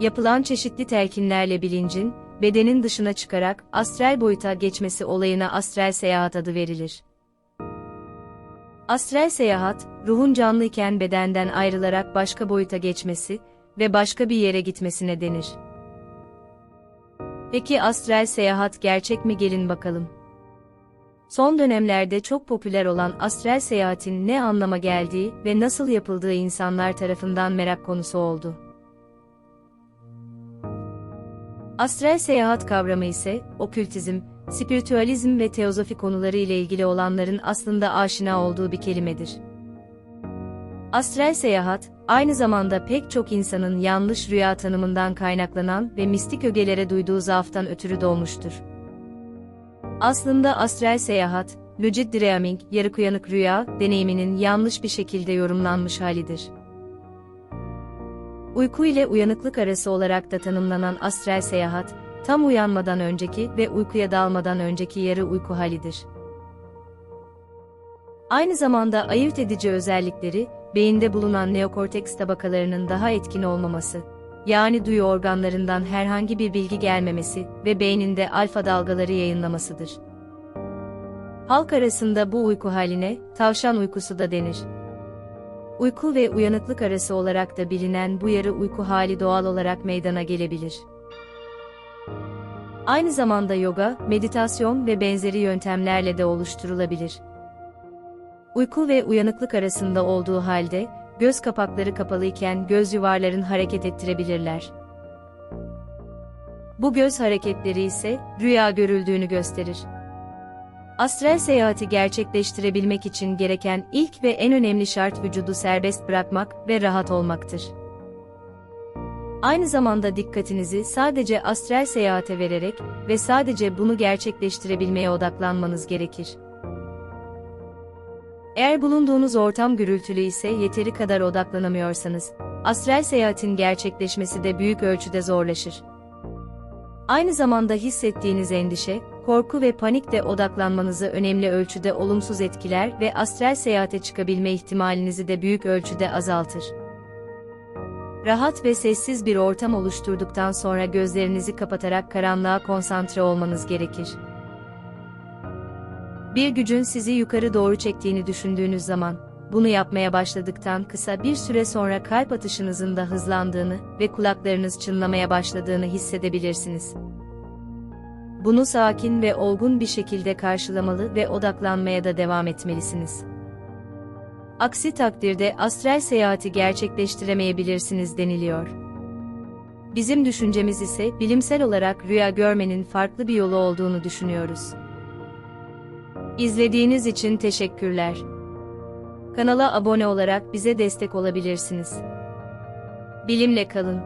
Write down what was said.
Yapılan çeşitli telkinlerle bilincin, bedenin dışına çıkarak astral boyuta geçmesi olayına astral seyahat adı verilir. Astral seyahat, ruhun canlıyken bedenden ayrılarak başka boyuta geçmesi ve başka bir yere gitmesine denir. Peki astral seyahat gerçek mi gelin bakalım. Son dönemlerde çok popüler olan astral seyahatin ne anlama geldiği ve nasıl yapıldığı insanlar tarafından merak konusu oldu. Astral seyahat kavramı ise, okültizm, spiritüalizm ve teozofi konuları ile ilgili olanların aslında aşina olduğu bir kelimedir. Astral seyahat, aynı zamanda pek çok insanın yanlış rüya tanımından kaynaklanan ve mistik ögelere duyduğu zaaftan ötürü doğmuştur. Aslında astral seyahat, lucid dreaming, yarı uyanık rüya, deneyiminin yanlış bir şekilde yorumlanmış halidir. Uyku ile uyanıklık arası olarak da tanımlanan astral seyahat, tam uyanmadan önceki ve uykuya dalmadan önceki yarı uyku halidir. Aynı zamanda ayırt edici özellikleri, beyinde bulunan neokorteks tabakalarının daha etkin olmaması, yani duyu organlarından herhangi bir bilgi gelmemesi ve beyninde alfa dalgaları yayınlamasıdır. Halk arasında bu uyku haline, tavşan uykusu da denir. Uyku ve uyanıklık arası olarak da bilinen bu yarı uyku hali doğal olarak meydana gelebilir. Aynı zamanda yoga, meditasyon ve benzeri yöntemlerle de oluşturulabilir. Uyku ve uyanıklık arasında olduğu halde, göz kapakları kapalıyken göz yuvarların hareket ettirebilirler. Bu göz hareketleri ise rüya görüldüğünü gösterir. Astral seyahati gerçekleştirebilmek için gereken ilk ve en önemli şart vücudu serbest bırakmak ve rahat olmaktır. Aynı zamanda dikkatinizi sadece astral seyahate vererek ve sadece bunu gerçekleştirebilmeye odaklanmanız gerekir. Eğer bulunduğunuz ortam gürültülü ise yeteri kadar odaklanamıyorsanız, astral seyahatin gerçekleşmesi de büyük ölçüde zorlaşır. Aynı zamanda hissettiğiniz endişe, korku ve panik de odaklanmanızı önemli ölçüde olumsuz etkiler ve astral seyahate çıkabilme ihtimalinizi de büyük ölçüde azaltır. Rahat ve sessiz bir ortam oluşturduktan sonra gözlerinizi kapatarak karanlığa konsantre olmanız gerekir. Bir gücün sizi yukarı doğru çektiğini düşündüğünüz zaman, bunu yapmaya başladıktan kısa bir süre sonra kalp atışınızın da hızlandığını ve kulaklarınız çınlamaya başladığını hissedebilirsiniz. Bunu sakin ve olgun bir şekilde karşılamalı ve odaklanmaya da devam etmelisiniz. Aksi takdirde astral seyahati gerçekleştiremeyebilirsiniz deniliyor. Bizim düşüncemiz ise bilimsel olarak rüya görmenin farklı bir yolu olduğunu düşünüyoruz. İzlediğiniz için teşekkürler. Kanala abone olarak bize destek olabilirsiniz. Bilimle kalın.